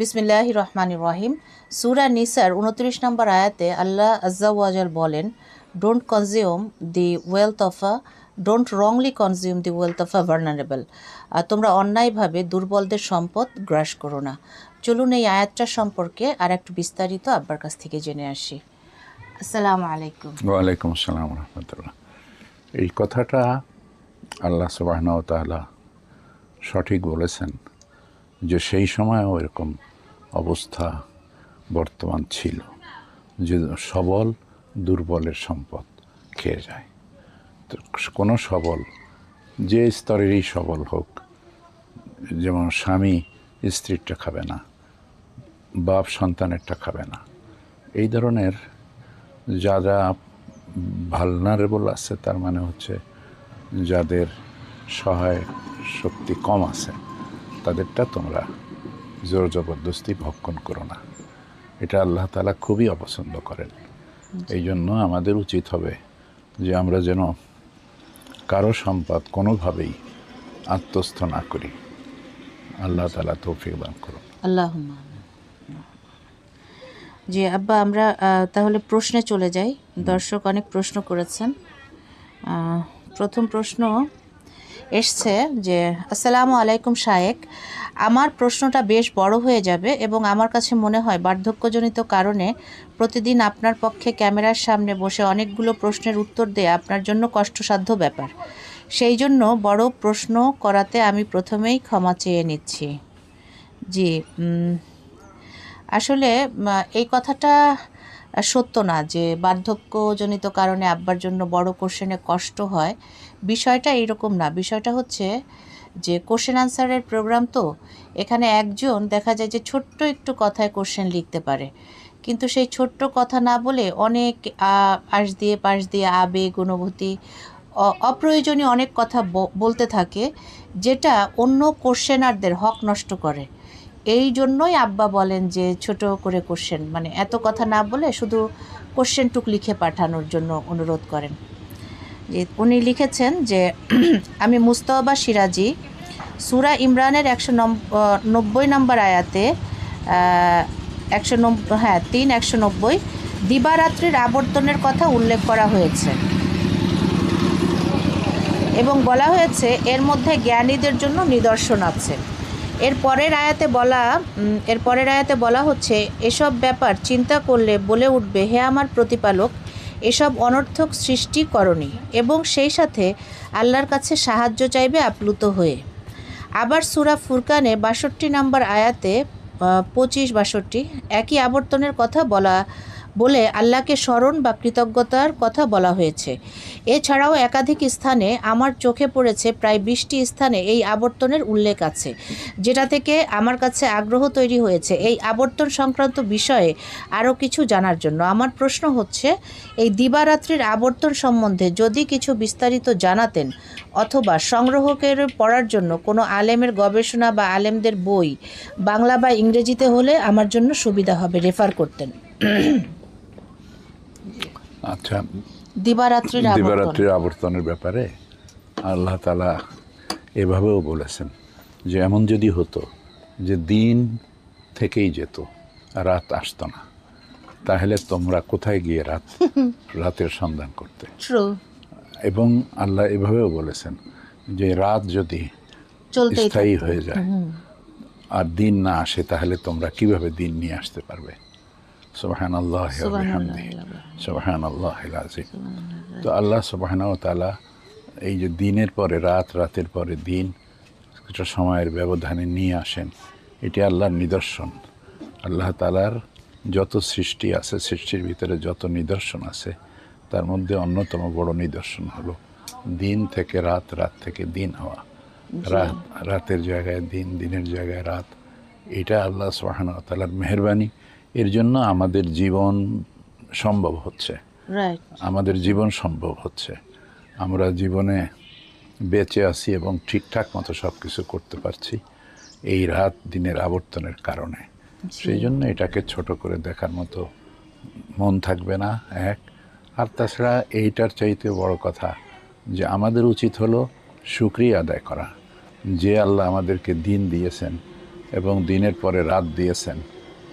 বিসমিল্লাহ রহমান রহিম সুরা নিসার উনত্রিশ নম্বর আয়াতে আল্লাহ আজ্জাওয়াজাল বলেন don't consume the wealth of a don't wrongly consume the wealth of a vulnerable আর তোমরা অন্যায়ভাবে দুর্বলদের সম্পদ গ্রাস করো না। চলুন এই আয়াতটা সম্পর্কে আর একটু বিস্তারিত আব্বার কাছ থেকে জেনে আসি। আসসালামু আলাইকুম। ওয়ালাইকুম আসসালাম রহমতুল্লাহ। এই কথাটা আল্লাহ সুবাহনাও তাআলা সঠিক বলেছেন যে সেই সময়ও এরকম অবস্থা বর্তমান ছিল, যে সবল দুর্বলের সম্পদ খেয়ে যায়। তো কোনো সবল, যে স্তরেরই সবল হোক, যেমন স্বামী স্ত্রীরটা খাবে না, বাপ সন্তানেরটা খাবে না, এই ধরনের যারা ভালনারেবল আছে, তার মানে হচ্ছে যাদের সহায় শক্তি কম আছে, তাদেরটা তোমরা জোর জবরদস্তি ভক্ষণ করো না। এটা আল্লাহ তালা খুবই অপছন্দ করেন। এই জন্য আমাদের উচিত হবে যে আমরা যেন কারও সম্পদ কোনোভাবেই আত্মস্থ না করি। আল্লাহ তালা তৌফিক দান করুন। আল্লাহ জি আব্বা আমরা তাহলে প্রশ্নে চলে যাই। দর্শক অনেক প্রশ্ন করেছেন। প্রথম প্রশ্ন এসছে যে, আসসালামু আলাইকুম শায়েক, আমার প্রশ্নটা বেশ বড় হয়ে যাবে এবং আমার কাছে মনে হয় বার্ধক্যজনিত কারণে প্রতিদিন আপনার পক্ষে ক্যামেরার সামনে বসে অনেকগুলো প্রশ্নের উত্তর দেয়া আপনার জন্য কষ্টসাধ্য ব্যাপার। সেই জন্য বড় প্রশ্ন করাতে আমি প্রথমেই ক্ষমা চেয়ে নিচ্ছি। জি আসলে এই কথাটা সত্য না যে, বার্ধক্যজনিত কারণে আব্বার জন্য বড় কোশ্চেনে কষ্ট হয়। বিষয়টা এইরকম না। বিষয়টা হচ্ছে যে কোশ্চেন আনসারের প্রোগ্রাম তো এখানে একজন দেখা যায় যে ছোট্ট একটু কথায় কোশ্চেন লিখতে পারে। কিন্তু সেই ছোট্ট কথা না বলে অনেক আশ দিয়ে, পাশ দিয়ে আবেগ অনুভূতি অপ্রয়োজনীয় অনেক কথা বলতে থাকে যেটা অন্য কোশ্চেনারদের হক নষ্ট করে। এই জন্যই আব্বা বলেন যে ছোট করে কোশ্চেন মানে এত কথা না বলে শুধু কোশ্চেনটুক লিখে পাঠানোর জন্য অনুরোধ করেন। উনি লিখেছেন যে, আমি মুস্তফা সিরাজি, সুরা ইমরানের একশো নব্বই নম্বর আয়াতে একশো নব্বই হ্যাঁ তিন একশো নব্বই, দিবারাত্রির আবর্তনের কথা উল্লেখ করা হয়েছে। এবং বলা হয়েছে, এর মধ্যে জ্ঞানীদের জন্য নিদর্শন আছে। এর পরের আয়াতে বলা এর পরের আয়াতে বলা হচ্ছে, এসব ব্যাপার চিন্তা করলে বলে উঠবে, হে আমার প্রতিপালক এসব অনর্থক সৃষ্টি করনি এবং সেই সাথে আল্লাহর কাছে সাহায্য চাইবে আপ্লুত হয়ে। আবার সুরা ফুরকানে বাষট্টি নম্বর আয়াতে পঁচিশ, বাষট্টি, একই আবর্তনের কথা বলা বলে আল্লাহকে স্মরণ বা কৃতজ্ঞতার কথা বলা হয়েছে। এছাড়াও একাধিক স্থানে আমার চোখে পড়েছে প্রায় বিশটি স্থানে এই আবর্তনের উল্লেখ আছে, যেটা থেকে আমার কাছে আগ্রহ তৈরি হয়েছে এই আবর্তন সংক্রান্ত বিষয়ে আরও কিছু জানার জন্য। আমার প্রশ্ন হচ্ছে, এই দিবারাত্রির আবর্তন সম্বন্ধে যদি কিছু বিস্তারিত জানাতেন অথবা সংগ্রহকের পড়ার জন্য কোনো আলেমের গবেষণা বা আলেমদের বই বাংলা বা ইংরেজিতে হলে আমার জন্য সুবিধা হবে, রেফার করতেন। আচ্ছা। দিবারাত্রির দিবারাত্রির আবর্তনের ব্যাপারে আল্লাহ তালা এভাবেও বলেছেন যে এমন যদি হতো যে দিন থেকেই যেত রাত আসতো না তাহলে তোমরা কোথায় গিয়ে রাত রাতের সন্ধান করতে? এবং আল্লাহ এভাবেও বলেছেন যে রাত যদি স্থায়ী হয়ে যায় আর দিন না আসে তাহলে তোমরা কীভাবে দিন নিয়ে আসতে পারবে? সোহান আল্লাহ সোহান আল্লাহ আজিম তো আল্লাহ সোবাহান তালা এই যে দিনের পরে রাত রাতের পরে দিন কিছু সময়ের ব্যবধানে নিয়ে আসেন। এটি আল্লাহর নিদর্শন। আল্লাহ তালার যত সৃষ্টি আছে সৃষ্টির ভিতরে যত নিদর্শন আছে তার মধ্যে অন্যতম বড় নিদর্শন হলো দিন থেকে রাত রাত থেকে দিন হওয়া। রাত রাতের জায়গায় দিন দিনের জায়গায় রাত। এটা আল্লাহ সুবহানাহু ওয়া তাআলার মেহরবানি। এর জন্য আমাদের জীবন সম্ভব হচ্ছে। আমাদের জীবন সম্ভব হচ্ছে। আমরা জীবনে বেঁচে আছি এবং ঠিকঠাক মতো সব কিছু করতে পারছি এই রাত দিনের আবর্তনের কারণে। সেই জন্য এটাকে ছোট করে দেখার মতো মন থাকবে না এক। আর তাছাড়া এইটার চাইতে বড় কথা যে আমাদের উচিত হলো সুক্রিয়া আদায় করা। যে আল্লাহ আমাদেরকে দিন দিয়েছেন এবং দিনের পরে রাত দিয়েছেন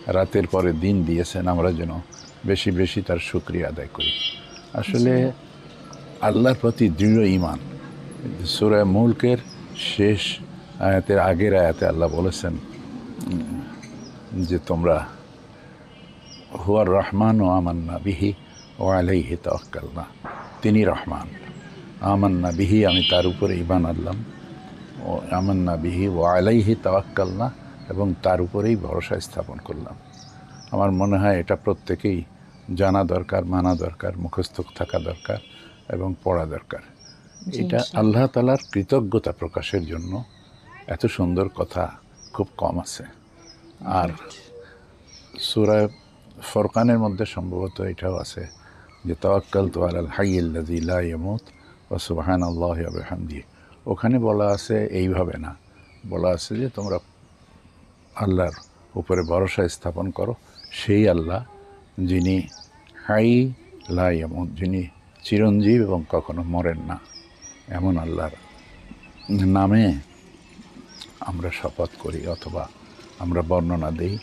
রাতের পরে দিন দিয়েছেন আমরা যেন বেশি বেশি তার শুক্রিয়া আদায় করি। আসলে আল্লাহর প্রতি দৃঢ় ইমান সুরায় মুলকের শেষ আয়াতের আগের আয়াতে আল্লাহ বলেছেন যে তোমরা হুয়ার রহমান ও আমান্না বিহি ও আলাইহি তাওয়াক্কালনা। তিনি রহমান। আমান্না বিহি আমি তার উপরে ইমান আনলাম। ও আমান্না বিহি ও আলাইহি তাওয়াক্কালনা। এবং তার উপরেই ভরসা স্থাপন করলাম। আমার মনে হয় এটা প্রত্যেকেই জানা দরকার মানা দরকার মুখস্থ থাকা দরকার এবং পড়া দরকার। এটা আল্লাহ তালার কৃতজ্ঞতা প্রকাশের জন্য এত সুন্দর কথা খুব কম আছে। আর সুরায় ফরকানের মধ্যে সম্ভবত এটাও আছে যে তাওয়াক্কাল তো আলাল হাইয়াল্লাযী লা ইয়ামুত ওয়া সুবহানাল্লাহি ওয়া বিহামদিহি। ওখানে বলা আছে এইভাবে না। বলা আছে যে তোমরা আল্লাহর উপরে ভরসা স্থাপন করো। সেই আল্লাহ যিনি হাই লা ইয়ামুত, যিনি চিরঞ্জীব এবং কখনো মরেন না। এমন আল্লাহর নামে আমরা শপথ করি অথবা আমরা বর্ণনা দিই।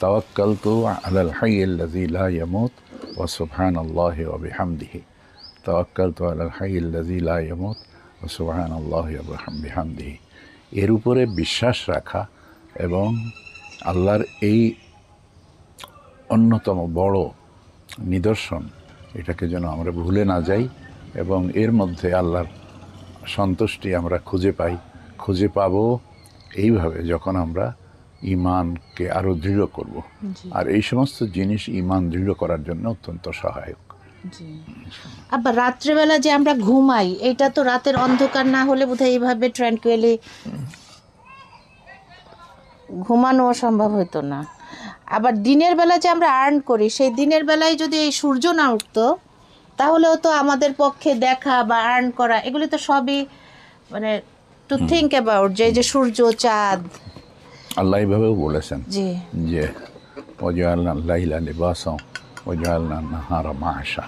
তাওয়াক্কাল তো আলাল হাইয়াল্লাযী লা ইয়ামুত ওয়া সুবহানাল্লাহি ওয়া বিহামদিহি। তাওয়াক্কাল তো আলাল হাইয়াল্লাযী লা ইয়ামুত ওয়া সুবহানাল্লাহি ওয়া বিহামদিহি। এর উপরে বিশ্বাস রাখা এবং আল্লাহর এই অন্যতম বড় নিদর্শন এটাকে যেন আমরা ভুলে না যাই এবং এর মধ্যে আল্লাহর সন্তুষ্টি আমরা খুঁজে পাই খুঁজে পাব এইভাবে যখন আমরা ইমানকে আরও দৃঢ় করব। আর এই সমস্ত জিনিস ইমান দৃঢ় করার জন্য অত্যন্ত সহায়ক। আবার রাত্রেবেলা যে আমরা ঘুমাই এটা তো রাতের অন্ধকার না হলে বোধহয় এইভাবে ট্র্যাঙ্কুয়েলি ঘুমানো সম্ভব হতো না। আবার দিনের বেলা যে আমরা আর্ন করি সেই দিনের বেলায় যদি এই সূর্য না উঠতো তাহলেও তো আমাদের পক্ষে দেখা বা আর্ন করা এগুলি তো সবই মানে টু থিঙ্ক অ্যাবাউট যে যে সূর্য চাঁদ। আল্লাহ এইভাবেও বলেছেন জি। যে লাইলা নাহারা মাহাসা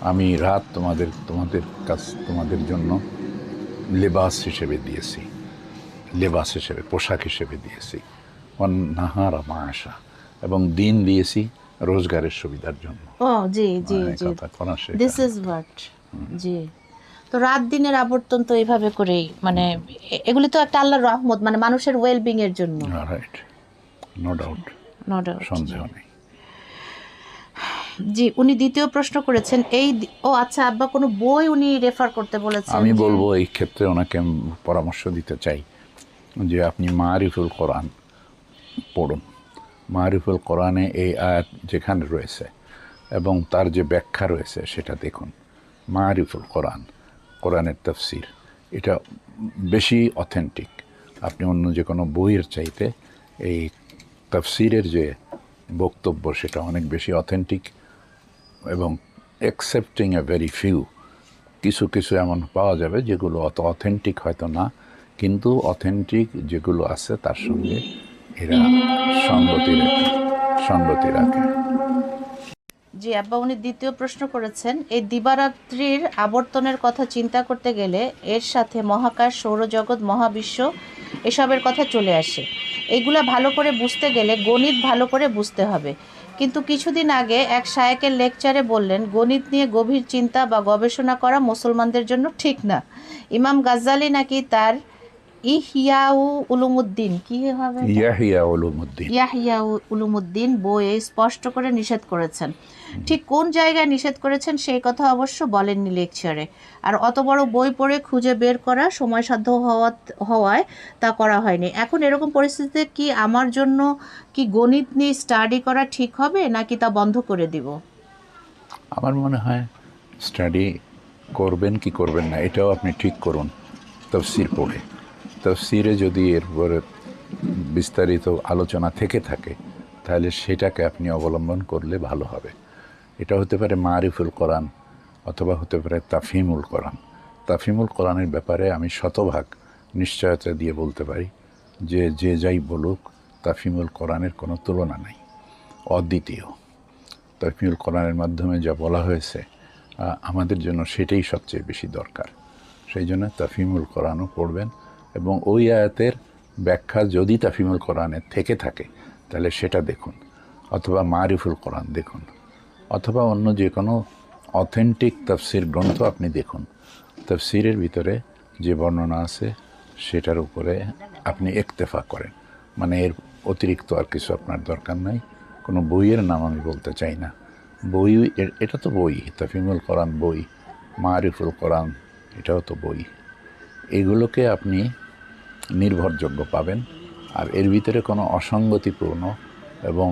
আমি রাত তোমাদের তোমাদের কাছ তোমাদের জন্য লেবাস হিসেবে দিয়েছি। লেবাস হিসেবে পোশাক হিসেবে দিয়েছি। অন নাহারা মাহাসা এবং দিন দিয়েছি রোজগারের সুবিধার জন্য। ও জি জি মানে জি। দিস ইজ হোয়াট জি। তো রাত দিনের আবর্তন তো এইভাবে করেই মানে এগুলি তো একটা আল্লাহর রহমত মানে মানুষের ওয়েলবিং এর জন্য। Right no doubt no doubt সন্দেহ নেই। জি উনি দ্বিতীয় প্রশ্ন করেছেন এই ও আচ্ছা আব্বা কোনো বই উনি রেফার করতে বলেছেন আমি বলব এই ক্ষেত্রে ওনাকে পরামর্শ দিতে চাই যে আপনি মারিফুল কোরআন পড়ুন। মারিফুল কোরআনে এই আয়াত যেখানে রয়েছে এবং তার যে ব্যাখ্যা রয়েছে সেটা দেখুন। মারিফুল কোরআন, কোরআনের তফসির, এটা বেশি অথেন্টিক আপনি অন্য যে কোনো বইয়ের চাইতে এই তফসিরের যে বক্তব্য সেটা অনেক বেশি অথেন্টিক এবং অ্যাকসেপ্টিং এ ভেরি ফিউ কিছু কিছু এমন পাওয়া যাবে যেগুলো অত অথেন্টিক হয়তো না, কিন্তু অথেন্টিক যেগুলো আছে তার সঙ্গে এরা সঙ্গতি সঙ্গতি রাখে। জি, আব্বা, উনি দ্বিতীয় প্রশ্ন করেছেন। এই দিবারাত্রির আবর্তনের কথা চিন্তা করতে গেলে এর সাথে মহাকাশ, সৌরজগৎ, মহাবিশ্ব এসবের কথা চলে আসে। এইগুলা ভালো করে বুঝতে গেলে গণিত ভালো করে বুঝতে হবে। কিন্তু কিছুদিন আগে এক শায়েকের লেকচারে বললেন, গণিত নিয়ে গভীর চিন্তা বা গবেষণা করা মুসলমানদের জন্য ঠিক না। ইমাম গাজ্জালি নাকি তার ইহিয়াউ উলুমুদ্দিন কি হবে? ইয়াহিয়া উলুমুদ্দিন। ইয়াহিয়া উলুমুদ্দিন বইয়ে স্পষ্ট করে নিষেধ করেছেন। ঠিক কোন জায়গায় নিষেধ করেছেন সেই কথা অবশ্য বলেননি লেকচারে। আর অত বড় বই পড়ে খুঁজে বের করা সময়সাধ্য হওয়া হওয়ায় তা করা হয়নি। এখন এরকম পরিস্থিতিতে কি আমার জন্য কি গণিত নিয়ে স্টাডি করা ঠিক হবে নাকি তা বন্ধ করে দিব? আমার মনে হয় স্টাডি করবেন কি করবেন না এটাও আপনি ঠিক করুন তফসির পড়ে। তফসিরে যদি এর উপরে বিস্তারিত আলোচনা থেকে থাকে, তাহলে সেটাকে আপনি অবলম্বন করলে ভালো হবে। এটা হতে পারে মারিফুল কোরআন অথবা হতে পারে তাফিমুল কোরআন। তাফিমুল কোরআনের ব্যাপারে আমি শতভাগ নিশ্চয়তা দিয়ে বলতে পারি যে যে যাই বলুক তাফিমুল কোরআনের কোনো তুলনা নাই। অদ্বিতীয়। তাফিমুল কোরআনের মাধ্যমে যা বলা হয়েছে আমাদের জন্য সেটাই সবচেয়ে বেশি দরকার। সেই জন্য তাফিমুল কোরআনও পড়বেন। এবং ওই আয়াতের ব্যাখ্যা যদি তাফিমুল কোরআনে থেকে থাকে, তাহলে সেটা দেখুন, অথবা মারিফুল কোরআন দেখুন, অথবা অন্য যে কোনো অথেন্টিক তফসির গ্রন্থ আপনি দেখুন। তফসিরের ভিতরে যে বর্ণনা আছে, সেটার উপরে আপনি একতেফা করেন। মানে এর অতিরিক্ত আর কিছু আপনার দরকার নাই, কোনো বইয়ের নাম আমি বলতে চাই না। বই এটা তো বই, তাফিমুল কোরআন বই, মারিফুল কোরআন, এটাও তো বই। এগুলোকে আপনি নির্ভরযোগ্য পাবেন। আর এর ভিতরে কোনো অসঙ্গতিপূর্ণ এবং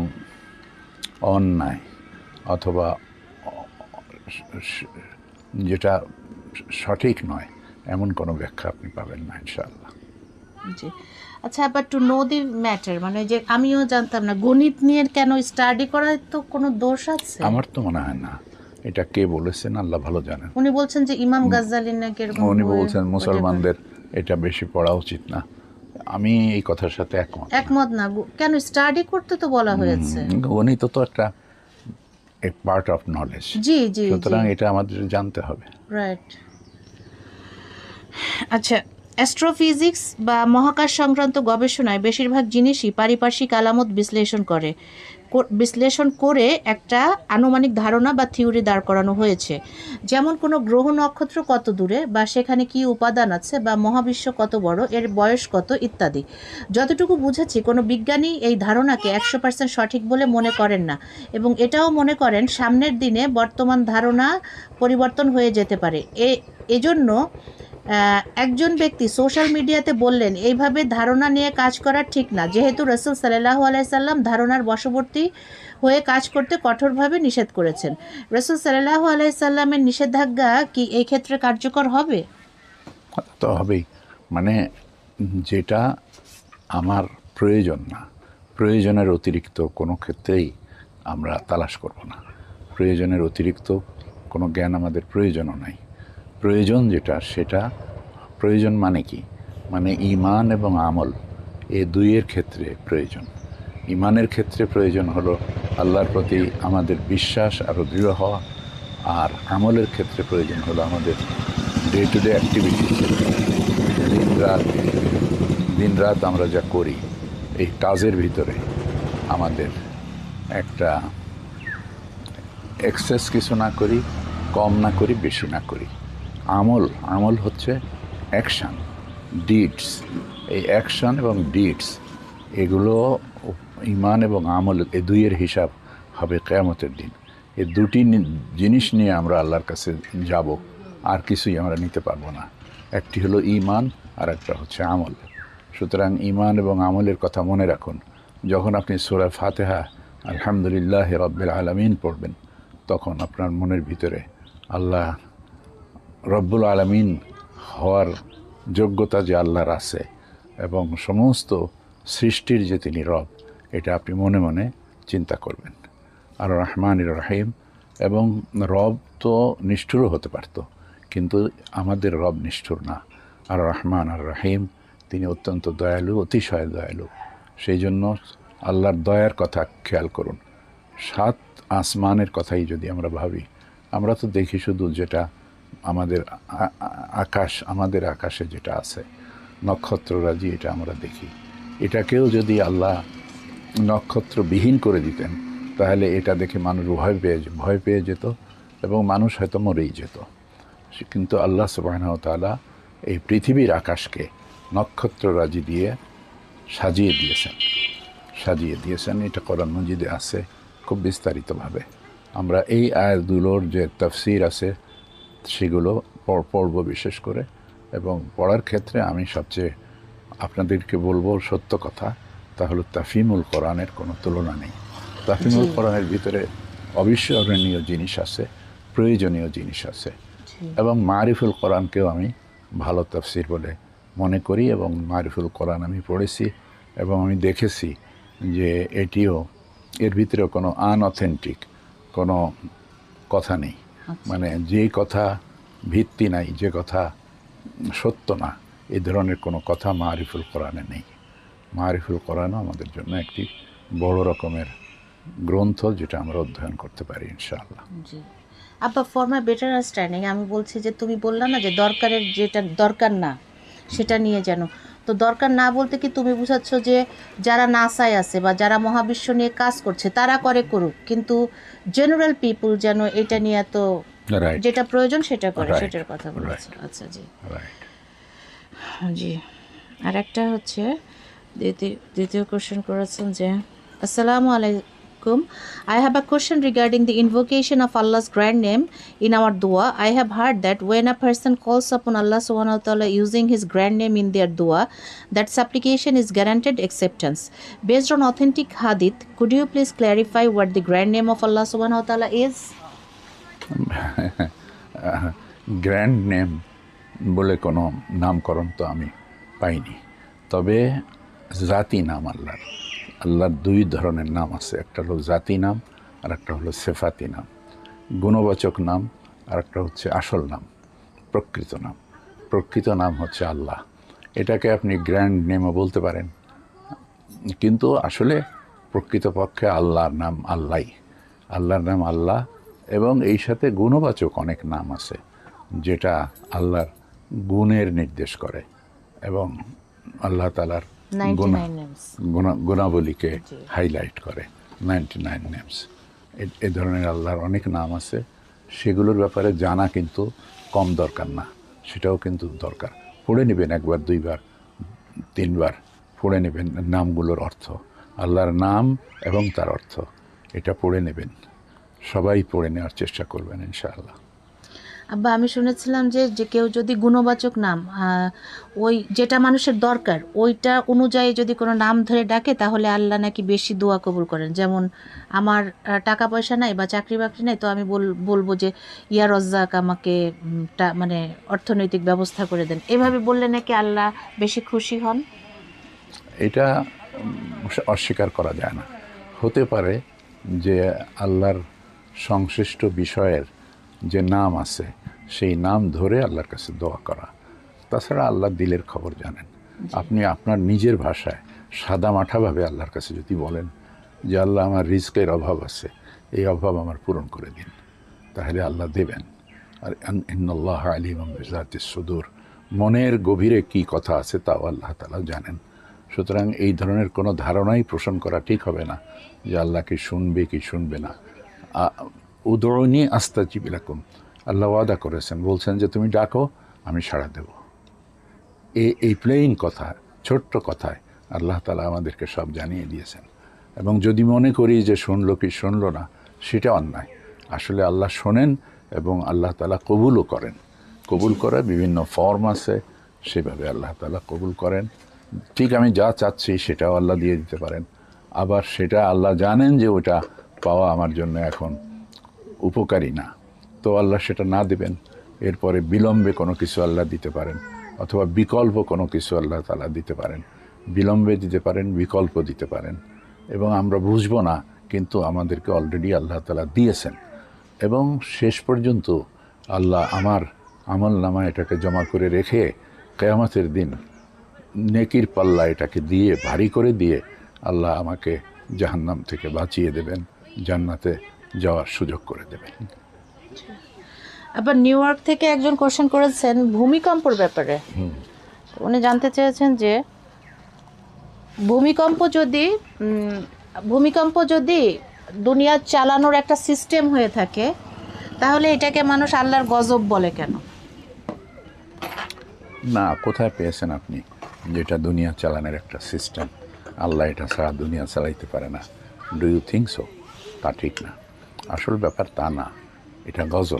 অন্যায় অথবা যেটা সঠিক নয় এমন কোনো ব্যাখ্যা আপনি পাবেন না ইনশাআল্লাহ। জি। আচ্ছা আবার টু নো দি ম্যাটার মানে যে আমিও জানতাম না গণিত নিয়ে কেন স্টাডি করার তো কোনো দোষ আছে? আমার তো মনে হয় না। এটা কে বলেছেন? আল্লাহ ভালো জানেন। উনি বলছেন যে ইমাম গাজ্জালি নাকি এরকম উনি বলছেন মুসলমানদের এটা বেশি পড়া উচিত না। আমি এই কথার সাথে একমত। একমত না। কেন স্টাডি করতে তো বলা হয়েছে। গণিত তো একটা এ পার্ট অফ নলেজ জি জি সুতরাং এটা আমাদের জানতে হবে। রাইট আচ্ছা অ্যাস্ট্রোফিজিক্স বা মহাকাশ সংক্রান্ত গবেষণায় বেশিরভাগ জিনিসই পারিপার্শ্বিক আলামত বিশ্লেষণ করে। বিশ্লেষণ করে একটা আনুমানিক ধারণা বা থিওরি দাঁড় করানো হয়েছে। যেমন কোনো গ্রহ নক্ষত্র কত দূরে বা সেখানে কি উপাদান আছে বা মহাবিশ্ব কত বড়, এর বয়স কত ইত্যাদি। যতটুকু বুঝেছি, কোনো বিজ্ঞানী এই ধারণাকে একশো পার্সেন্ট সঠিক বলে মনে করেন না এবং এটাও মনে করেন সামনের দিনে বর্তমান ধারণা পরিবর্তন হয়ে যেতে পারে। এ, এজন্য একজন ব্যক্তি সোশ্যাল মিডিয়াতে বললেন, এইভাবে ধারণা নিয়ে কাজ করা ঠিক না। যেহেতু রসুল সাল্লাহ আলাইসাল্লাম ধারণার বশবর্তী হয়ে কাজ করতে কঠোরভাবে নিষেধ করেছেন। রসুল সাল্লাহ আলাইসাল্লামের নিষেধাজ্ঞা কি এই ক্ষেত্রে কার্যকর হবে? তো হবেই। মানে যেটা আমার প্রয়োজন না, প্রয়োজনের অতিরিক্ত কোনো ক্ষেত্রেই আমরা তালাশ করব না। প্রয়োজনের অতিরিক্ত কোনো জ্ঞান আমাদের প্রয়োজনও নাই। প্রয়োজন যেটা, সেটা প্রয়োজন মানে কি? মানে ইমান এবং আমল এ দুইয়ের ক্ষেত্রে প্রয়োজন। ইমানের ক্ষেত্রে প্রয়োজন হলো আল্লাহর প্রতি আমাদের বিশ্বাস আরও দৃঢ় হওয়া, আর আমলের ক্ষেত্রে প্রয়োজন হলো আমাদের ডে টু ডে অ্যাক্টিভিটি দিন রাত দিন রাত আমরা যা করি, এই কাজের ভিতরে আমাদের একটা এক্সেস কিছু না করি, কম না করি, বেশি না করি। আমল আমল হচ্ছে অ্যাকশান ডিডস এই অ্যাকশান এবং ডিডস এগুলো ইমান এবং আমল এ দুইয়ের হিসাব হবে কেয়ামতের দিন। এই দুটি জিনিস নিয়ে আমরা আল্লাহর কাছে যাব, আর কিছুই আমরা নিতে পারব না। একটি হলো ইমান আর একটা হচ্ছে আমল। সুতরাং ইমান এবং আমলের কথা মনে রাখুন। যখন আপনি সুরা ফাতেহা, আলহামদুলিল্লাহ রব্বিল আলমিন পড়বেন, তখন আপনার মনের ভিতরে আল্লাহ রব্বুল আলমিন হওয়ার যোগ্যতা যে আল্লাহর আছে এবং সমস্ত সৃষ্টির যে তিনি রব, এটা আপনি মনে মনে চিন্তা করবেন। আর রহমান রাহিম এবং রব তো নিষ্ঠুরও হতে পারত, কিন্তু আমাদের রব নিষ্ঠুর না। আর রহমান আর রাহিম, তিনি অত্যন্ত দয়ালু, অতিশয় দয়ালু। সেই জন্য আল্লাহর দয়ার কথা খেয়াল করুন। সাত আসমানের কথাই যদি আমরা ভাবি, আমরা তো দেখি শুধু যেটা আমাদের আকাশ, আমাদের আকাশে যেটা আছে, নক্ষত্ররাজি এটা আমরা দেখি। এটাকেও যদি আল্লাহ নক্ষত্রবিহীন করে দিতেন, তাহলে এটা দেখে মানুষ ভয় পেয়ে ভয় পেয়ে যেত এবং মানুষ হয়তো মরেই যেত। কিন্তু আল্লাহ সুবাহ তাআলা এই পৃথিবীর আকাশকে নক্ষত্ররাজি দিয়ে সাজিয়ে দিয়েছেন। সাজিয়ে দিয়েছেন, এটা কোরআন মজিদে আছে খুব বিস্তারিতভাবে। আমরা এই আয়াতগুলোর যে তফসির আছে সেগুলো পড়- পড়ব বিশেষ করে এবং পড়ার ক্ষেত্রে আমি সবচেয়ে আপনাদেরকে বলব সত্য কথা তা হলো তাফিমুল কোরআনের কোনো তুলনা নেই। তাফিমুল। কোরআনের ভিতরে অবিস্মরণীয় জিনিস আছে প্রয়োজনীয় জিনিস আছে এবং মারিফুল কোরআনকেও আমি ভালো তাফসির বলে মনে করি এবং মারিফুল কোরআন আমি পড়েছি এবং আমি দেখেছি যে এটিও এর ভিতরেও কোনো আনঅথেন্টিক কোনো কথা নেই। মানে যে কথা ভিত্তি নাই যে কথা সত্য না এই ধরনের কোনো কথা মারিফুল কোরআনে নেই। মারিফুল কোরআনও আমাদের জন্য একটি বড় রকমের গ্রন্থ যেটা আমরা অধ্যয়ন করতে পারি ইনশাআল্লাহ। জি। আব্বা ফর মাই বেটার আন্ডারস্ট্যান্ডিং আমি বলছি যে তুমি বললা না যে দরকারের যেটা দরকার না সেটা নিয়ে যেন তো দরকার না বলতে কি তুমি বুঝাচ্ছ যে যারা নাসায় আছে বা যারা মহাবিশ্ব নিয়ে কাজ করছে তারা করে করুক কিন্তু জেনারেল পিপুল যেন এটা নিয়ে এত যেটা প্রয়োজন সেটা করে সেটার কথা বলেছে। আচ্ছা জি। জি। আর একটা হচ্ছে দ্বিতীয় দ্বিতীয় কোশ্চেন করেছেন যে আসসালামু আলাইকুম I have a question regarding the invocation of Allah's grand name in our দোয়া I have heard that when a person calls upon Allah সুবহানাহু ওয়া তাআলা using his grand name in their দোয়া that supplication is guaranteed acceptance. Based on authentic hadith, could you please clarify what the grand name of allah subhanahu wa ta'ala is? Grand name বলে কোনো নামকরণ তো আমি পাইনি। তবে জাতি নাম আল্লাহর। আল্লাহর দুই ধরনের নাম আছে। একটা হলো জাতি নাম, আর একটা হলো সেফাতি নাম। গুণবাচক নাম, আর একটা হচ্ছে আসল নাম, প্রকৃত নাম। প্রকৃত নাম হচ্ছে আল্লাহ। এটাকে আপনি গ্র্যান্ড নেমও বলতে পারেন। কিন্তু আসলে প্রকৃতপক্ষে আল্লাহর নাম আল্লাহই আল্লাহর নাম আল্লাহ, এবং এই সাথে গুণবাচক অনেক নাম আছে, যেটা আল্লাহর গুণের নির্দেশ করে, এবং আল্লাহ তালার 99 names গুণাবলীকে হাইলাইট করে নাইনটি নাইন নেমস এ ধরনের আল্লাহর অনেক নাম আছে সেগুলোর ব্যাপারে জানা কিন্তু কম দরকার না সেটাও কিন্তু দরকার। পড়ে নেবেন একবার দুইবার তিনবার পড়ে নেবেন নামগুলোর অর্থ আল্লাহর নাম এবং তার অর্থ এটা পড়ে নেবেন। সবাই পড়ে নেওয়ার চেষ্টা করবেন ইনশাআল্লাহ। আব্বা, আমি শুনেছিলাম যে যে কেউ যদি গুণবাচক নাম ওই যেটা মানুষের দরকার, ওইটা অনুযায়ী যদি কোনো নাম ধরে ডাকে, তাহলে আল্লাহ নাকি বেশি দোয়া কবুল করেন। যেমন, আমার টাকা পয়সা নাই বা চাকরি বাকরি নাই, তো আমি বল- বলব যে, ইয়া রজ্জাক আমাকে মানে অর্থনৈতিক ব্যবস্থা করে দেন। এভাবে বললে নাকি আল্লাহ বেশি খুশি হন? এটা অস্বীকার করা যায় না। হতে পারে যে, আল্লাহর সংশ্লিষ্ট বিষয়ের যে নাম আছে সেই নাম ধরে আল্লাহর কাছে দোয়া করা। তাছাড়া আল্লাহ দিলের খবর জানেন। আপনি আপনার নিজের ভাষায় সাদা মাঠাভাবে আল্লাহর কাছে যদি বলেন যে আল্লাহ আমার রিস্কের অভাব আছে এই অভাব আমার পূরণ করে দিন। তাহলে আল্লাহ দেবেন। আর ইন্নআল্লাহ আলিম জাতি সুদূর। মনের গভীরে কি কথা আছে তাও আল্লাহ তালা জানেন। সুতরাং এই ধরনের কোনো ধারণাই পোষণ করা ঠিক হবে না যে আল্লাহ কি শুনবে কি শুনবে না? উদরণী আস্তা চিবিলাকুম আল্লাহ ওয়াদা করেছেন, বলছেন যে তুমি ডাকো, আমি সাড়া দেব। এই এই প্লেইন কথা, ছোট্ট কথায় আল্লাহ তালা আমাদেরকে সব জানিয়ে দিয়েছেন। এবং যদি মনে করি যে শুনলো কি শুনলো না, সেটা অন্যায়। আসলে আল্লাহ শোনেন এবং আল্লাহ তালা কবুলও করেন। কবুল করার বিভিন্ন ফর্ম আছে, সেভাবে আল্লাহ তালা কবুল করেন। ঠিক আমি যা চাচ্ছি সেটাও আল্লাহ দিয়ে দিতে পারেন। আবার সেটা আল্লাহ জানেন যে ওটা পাওয়া আমার জন্য এখন উপকারী না। তো আল্লাহ সেটা না দেবেন, এরপরে বিলম্বে কোনো কিছু আল্লাহ দিতে পারেন, অথবা বিকল্প কোনো কিছু আল্লাহ তালা দিতে পারেন। বিলম্বে দিতে পারেন, বিকল্প দিতে পারেন। এবং আমরা বুঝব না, কিন্তু আমাদেরকে অলরেডি আল্লাহ তালা দিয়েছেন। এবং শেষ পর্যন্ত আল্লাহ আমার আমল নামা এটাকে জমা করে রেখে কেয়ামতের দিন নেকির পাল্লা এটাকে দিয়ে, ভারী করে দিয়ে আল্লাহ আমাকে জাহান্নাম থেকে বাঁচিয়ে দেবেন, জান্নাতে যাওয়ার সুযোগ করে দেবেন আবার নিউ ইয়র্ক থেকে একজন কোশ্চেন করেছেন ভূমিকম্পর ব্যাপারে। উনি জানতে চেয়েছেন যে ভূমিকম্প যদি ভূমিকম্প যদি দুনিয়া চালানোর একটা সিস্টেম হয়ে থাকে তাহলে এটাকে মানুষ আল্লাহর গজব বলে কেন? না কোথায় পেয়েছেন আপনি যেটা দুনিয়া চালানোর একটা সিস্টেম? আল্লাহ এটা ছাড়া দুনিয়া চালাইতে পারে না। ডু ইউ থিঙ্ক সো তা ঠিক না। আসল ব্যাপার তা না। এটা গজব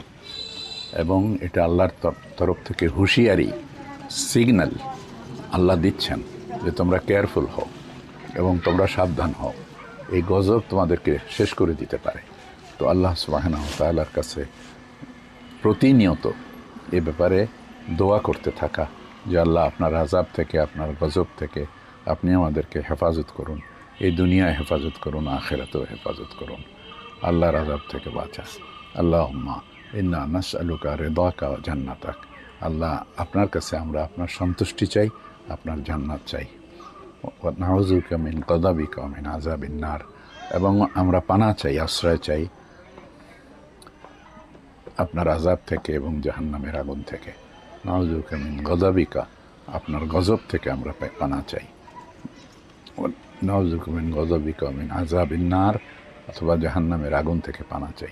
এবং এটা আল্লাহর তর- তরফ থেকে হুঁশিয়ারি, সিগন্যাল আল্লাহ দিচ্ছেন যে তোমরা কেয়ারফুল হও এবং তোমরা সাবধান হও। এই গজব তোমাদেরকে শেষ করে দিতে পারে। তো আল্লাহ সুবাহনা তাল্লার কাছে প্রতিনিয়ত এ ব্যাপারে দোয়া করতে থাকা যে আল্লাহ আপনার আজাব থেকে, আপনার গজব থেকে আপনি আমাদেরকে হেফাজত করুন। এই দুনিয়ায় হেফাজত করুন, আখেরাতেও হেফাজত করুন। আল্লাহর আজাব থেকে বাঁচা। আল্লাহ উম্মা ইন্না নাস আলুকা রেদাকা জান্নাতাক। আল্লাহ আপনার কাছে আমরা আপনার সন্তুষ্টি চাই, আপনার জান্নাত চাই। নাওজুকা মিন কদাবিকা মিন আজাবিন নার। এবং আমরা পানা চাই, আশ্রয় চাই আপনার আজাব থেকে এবং জাহান্নামের আগুন থেকে। নাউজুকা মিন গদাবিকা, আপনার গজব থেকে আমরা পানা চাই। নওয়াজুকুমিন গজবিকমিন আজাবিন নার। অথবা জাহান্নামের আগুন থেকে পানা চাই।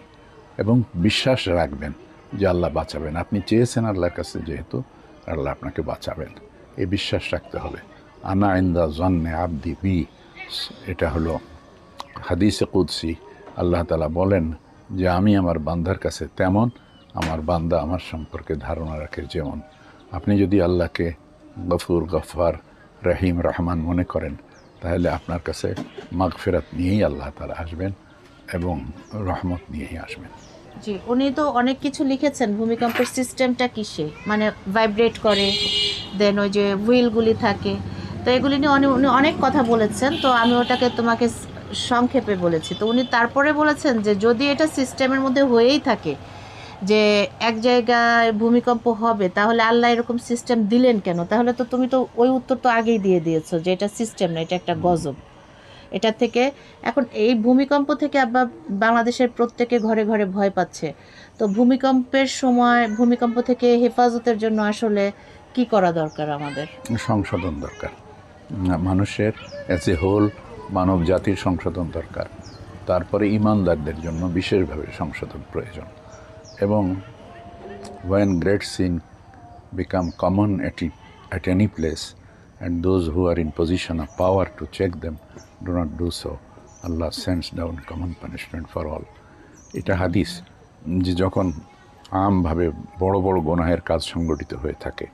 এবং বিশ্বাস রাখবেন যে আল্লাহ বাঁচাবেন। আপনি চেয়েছেন আল্লাহর কাছে যেহেতু আল্লাহ আপনাকে বাঁচাবেন। এই বিশ্বাস রাখতে হবে। আনা ইন্দা জন্নে আব্দি বি। এটা হলো হাদিসে কুদসি। আল্লাহ তালা বলেন যে, আমি আমার বান্দার কাছে তেমন, আমার বান্দা আমার সম্পর্কে ধারণা রাখে যেমন। আপনি যদি আল্লাহকে গফুর গফার রহিম, রহমান মনে করেন, তাহলে আপনার কাছে মাগফেরাত নিয়েই আল্লাহ তালা আসবেন। এবং রহমত নিয়েই আসবেন। জি, উনি তো অনেক কিছু লিখেছেন ভূমিকম্পের সিস্টেমটা কিসে? মানে ভাইব্রেট করে দেন ওই যে হুইলগুলি থাকে। তো এগুলি নিয়ে উনি অনেক কথা বলেছেন, তো আমি ওটাকে তোমাকে সংক্ষেপে বলেছি। তো উনি তারপরে বলেছেন যে যদি এটা সিস্টেমের মধ্যে হয়েই থাকে যে এক জায়গায় ভূমিকম্প হবে, তাহলে আল্লাহ এরকম সিস্টেম দিলেন কেন? তাহলে তো তুমি তো ওই উত্তর তো আগেই দিয়ে দিয়েছ যে এটা সিস্টেম না, এটা একটা গজব। এটা থেকে এখন এই ভূমিকম্প থেকে আবার বাংলাদেশের প্রত্যেকে ঘরে ঘরে ভয় পাচ্ছে। তো ভূমিকম্পের সময়, ভূমিকম্প থেকে হেফাজতের জন্য আসলে কি করা দরকার আমাদের? সংশোধন দরকার। মানুষের অ্যাজ এ হোল মানব জাতির সংশোধন দরকার। তারপরে ইমানদারদের জন্য বিশেষভাবে সংশোধন প্রয়োজন। এবং when great sin become common at at any place and those who are in position of power to check them do not do so. Allah sends down common punishment for all. এটা হাদিস যে যখন আমভাবে বড় বড় গোনাহের কাজ সংগঠিত হয়ে থাকে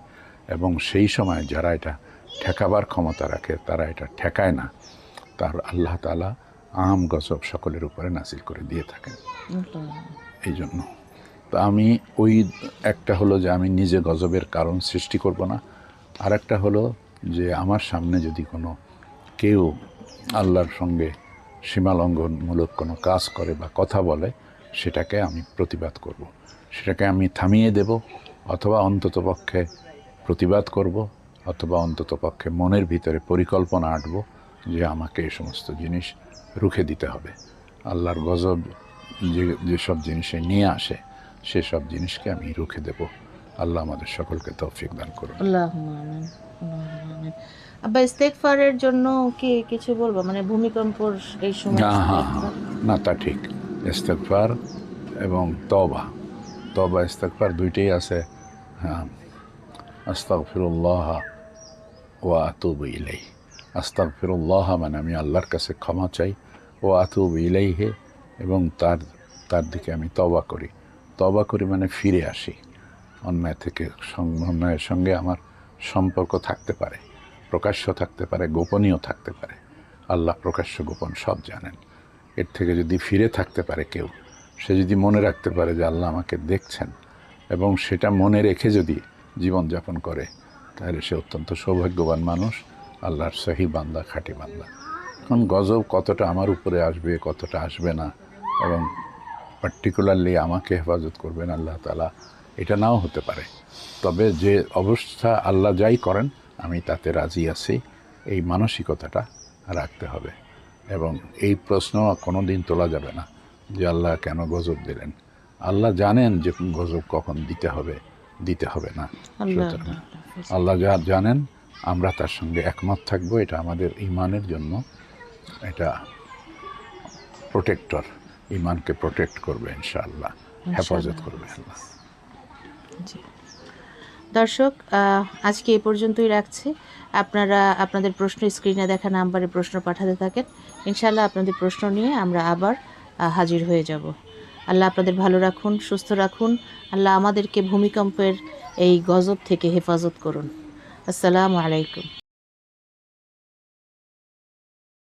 এবং সেই সময় যারা এটা ঠেকাবার ক্ষমতা রাখে, তারা এটা ঠেকায় না, তার আল্লাহ তালা আম গজব সকলের উপরে নাসিল করে দিয়ে থাকেন। এই জন্য। তো আমি ওই একটা হলো যে আমি নিজে গজবের কারণ সৃষ্টি করব না। আর একটা হলো যে আমার সামনে যদি কোনো কেউ আল্লাহর সঙ্গে সীমালঙ্ঘনমূলক কোনো কাজ করে বা কথা বলে, সেটাকে আমি প্রতিবাদ করব। সেটাকে আমি থামিয়ে দেব অথবা অন্ততপক্ষে প্রতিবাদ করব অথবা অন্ততপক্ষে মনের ভিতরে পরিকল্পনা আঁটব যে আমাকে এই সমস্ত জিনিস রুখে দিতে হবে। আল্লাহর গজব যে যেসব জিনিসে নিয়ে আসে সেসব জিনিসকে আমি রুখে দেব। আল্লাহ আমাদের সকলকে তৌফিক দান করুন। আব্বা ইস্তেগফারের জন্য কি কিছু বলব? মানে ভূমিকম্পর এই সময় হ্যাঁ হ্যাঁ না তা ঠিক। ইস্তেকফার এবং তবা তবা ইস্তেকফার দুইটাই আছে। হ্যাঁ। আস্তাগফিরুল্লাহ ও আতুবু ইলাই আস্তাগফিরুল্লাহ মানে আমি আল্লাহর কাছে ক্ষমা চাই। ও আতু আতুবু ইলাইহে এবং তার তার দিকে আমি তবা করি। তবা করি মানে ফিরে আসি। অন্যায় থেকে অন্যায়ের সঙ্গে আমার সম্পর্ক থাকতে পারে, প্রকাশ্য থাকতে পারে, গোপনীয় থাকতে পারে। আল্লাহ প্রকাশ্য গোপন সব জানেন। এর থেকে যদি ফিরে থাকতে পারে কেউ, সে যদি মনে রাখতে পারে যে আল্লাহ আমাকে দেখছেন এবং সেটা মনে রেখে যদি জীবনযাপন করে, তাহলে সে অত্যন্ত সৌভাগ্যবান মানুষ, আল্লাহর সহি বান্দা, খাঁটি বান্দা। এখন গজব কতটা আমার উপরে আসবে, কতটা আসবে না এবং পার্টিকুলারলি আমাকে হেফাজত করবেন আল্লাহ তালা এটা নাও হতে পারে। তবে যে অবস্থা আল্লাহ যাই করেন আমি তাতে রাজি আছি। এই মানসিকতাটা রাখতে হবে এবং এই প্রশ্ন কোনো দিন তোলা যাবে না যে আল্লাহ কেন গজব দিলেন। আল্লাহ জানেন যে গজব কখন দিতে হবে দিতে হবে না। আল্লাহ যা জানেন আমরা তার সঙ্গে একমত থাকব। এটা আমাদের ইমানের জন্য এটা প্রোটেক্টর ইমানকে প্রোটেক্ট করবে ইনশাআল্লাহ। হেফাজত করবে আল্লাহ। জি। দর্শক আজকে এ পর্যন্তই রাখছি। আপনারা আপনাদের প্রশ্ন স্ক্রিনে দেখা নাম্বারে প্রশ্ন পাঠাতে থাকেন। ইনশাল্লাহ আপনাদের প্রশ্ন নিয়ে আমরা আবার হাজির হয়ে যাব। আল্লাহ আপনাদের ভালো রাখুন, সুস্থ রাখুন। আল্লাহ আমাদেরকে ভূমিকম্পের এই গজব থেকে হেফাজত করুন। আসসালামু আলাইকুম।